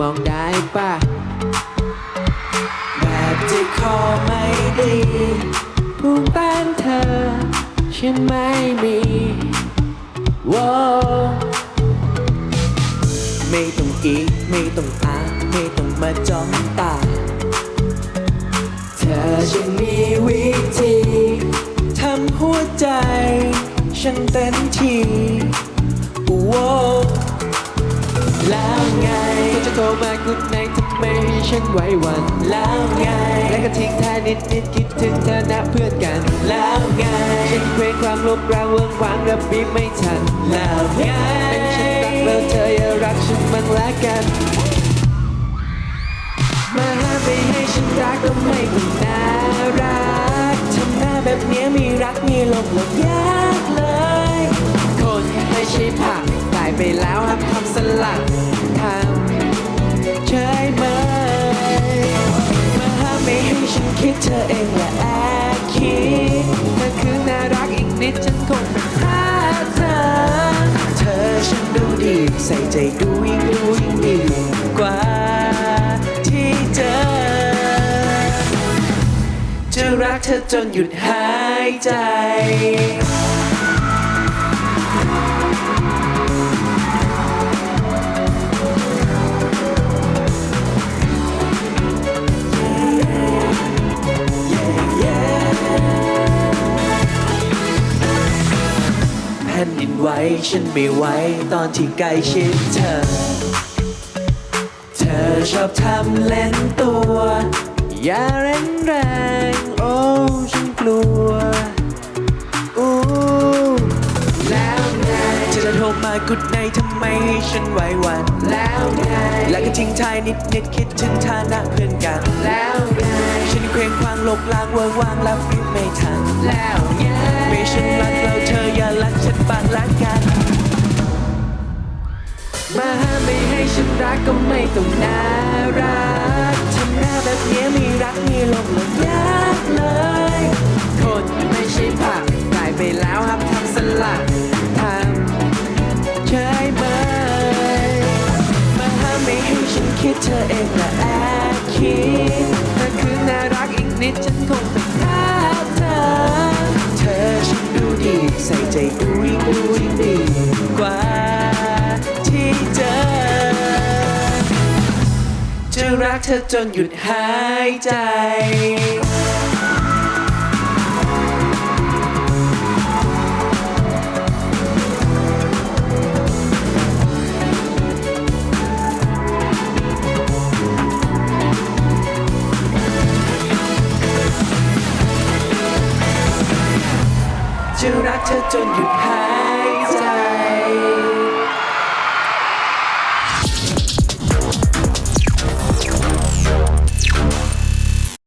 มองได้ปะแบบที่คอไม่ดีภูมิต้านเธอ ฉันไม่มีว้าวไม่ต้องอีกไม่ต้องอาไม่ต้องมาจ้องตา เธอจะมีวิธีทำหัวใจ ฉันเต็มที่ว้าว โทรมากุดในทำไมให้ฉันไหวหวันแล้วไง และก็ทิ้งท้านิดนิดคิดถึงเธอนะเพื่อนกันแล้วไง ฉันเคว้งความลบรางเวิงวางระบีบไม่ทันแล้วไงฉันรักแล้วเธออย่ารักฉันมันละกัน มาหาไม่ให้ฉันรักก็ไม่ต้องน่ารักทำหน้าแบบเนี้ยมีรักมีลงหลงยากเลย คนไม่ใช่ผักตายไปแล้วห้ามทำสลัดทำใช่ไหมมาห้ามไม่ให้ฉันคิดเธอเองและแอบคิดถ้าคือน่ารักอีกนิดฉันคงเป็นท่าเธอเธอฉันดูดีใส่ใจดูยิ่งดูยิ่งดีกว่าที่เจอ จะรักเธอจนหยุดหายใจ ไหวฉันไม่ไหวตอนที่ใกล้ชิดเธอ เธอชอบทำเล่นตัว อย่าแรงแรง โอ้ฉันกลัวอู้แล้วไงเธอจะโทรมากุดในทำไมให้ฉันไหวหวัน แล้วไงแล้วก็ทิ้งท้ายนิดนิดคิดถึงฐานะเพื่อนกัน แล้วไงฉันเคว้งคว้างโลกลางเวิร์วางรับไม่ทัน แล้วไงไม่ฉัน รักฉันบางรักกันมาไม่ให้ฉันรักก็ไม่ต้องน่ารักทำหน้าแบบเนี้ย ใส่ใจดูยิ่งดูยิ่งดีกว่าที่เจอ จะรักเธอจนหยุดหายใจ จะรักเธอจนหยุดหาย